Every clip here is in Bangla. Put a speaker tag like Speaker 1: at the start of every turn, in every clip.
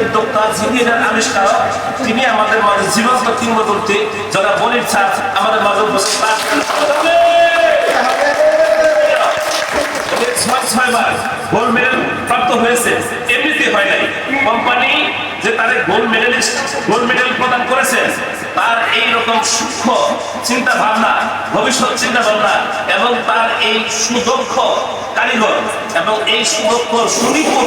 Speaker 1: উদ্যোক্তা, যিনি তিনি আমাদের মাঝে জীবন্ত কিংবদন্তি, যারা বলির ছাড় আমাদের মাঝে ছয়বার মেডেল প্রাপ্ত হয়েছে। এমনিতে হয় নাই। কোম্পানি যে তাদের গোল্ড মেডেলিস্ট গোল্ড মেডেল প্রদান তার এই রকম সূক্ষ্ম চিন্তা ভাবনা ভবিষ্যৎ চিন্তা ভাবনা এবং তার এই সুদক্ষ কারিগর এবং এই সুদক্ষ সুনিপুণ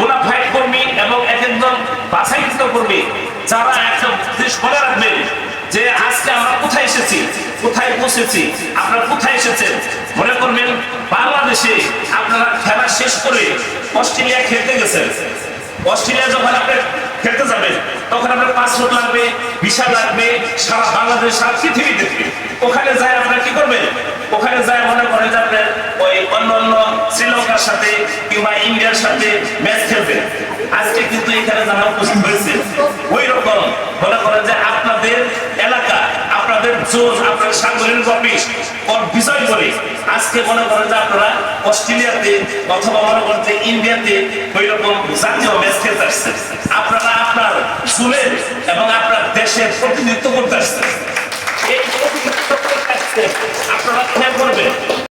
Speaker 1: বোনাফাইড কর্মী এবং এক একজন বাছাইকৃত কর্মী, যারা একটা জিনিস মনে রাখবেন যে আজকে আমরা কোথায় এসেছি, কোথায় পৌঁছেছি, আপনারা কোথায় এসেছেন? মনে করবেন বাংলাদেশে আপনারা খেলা শেষ করে অস্ট্রেলিয়া খেলতে গেছেন। অস্ট্রেলিয়া যখন আপনি খেলতে যাবেন, তখন আপনার পাসপোর্ট লাগবে, ভিসা লাগবে, সারা বাংলাদেশ, সারা পৃথিবী দেখবে। ওখানে যায় আপনারা কি করবেন? ওখানে যায় মনে করেন যে আপনার ওই অন্য অন্য শ্রীলঙ্কার সাথে কিংবা ইন্ডিয়ার সাথে ম্যাচ খেলবেন আজকে কিন্তু এখানে যারা উপস্থিত হয়েছে। ওই রকম মনে করেন যে আপনাদের এলাকা, আপনাদের জোন আপনার সাংগঠনিক অফিস বিষয় করে আজকে মনে করেন যে আপনারা অস্ট্রেলিয়াতে অথবা মনে করেন যে ইন্ডিয়াতে ওই রকম জাতীয় ম্যাচ খেলতে আসছে আপনারা আপনার জোনের এবং আপনার দেশের প্রতিনিধিত্ব করতে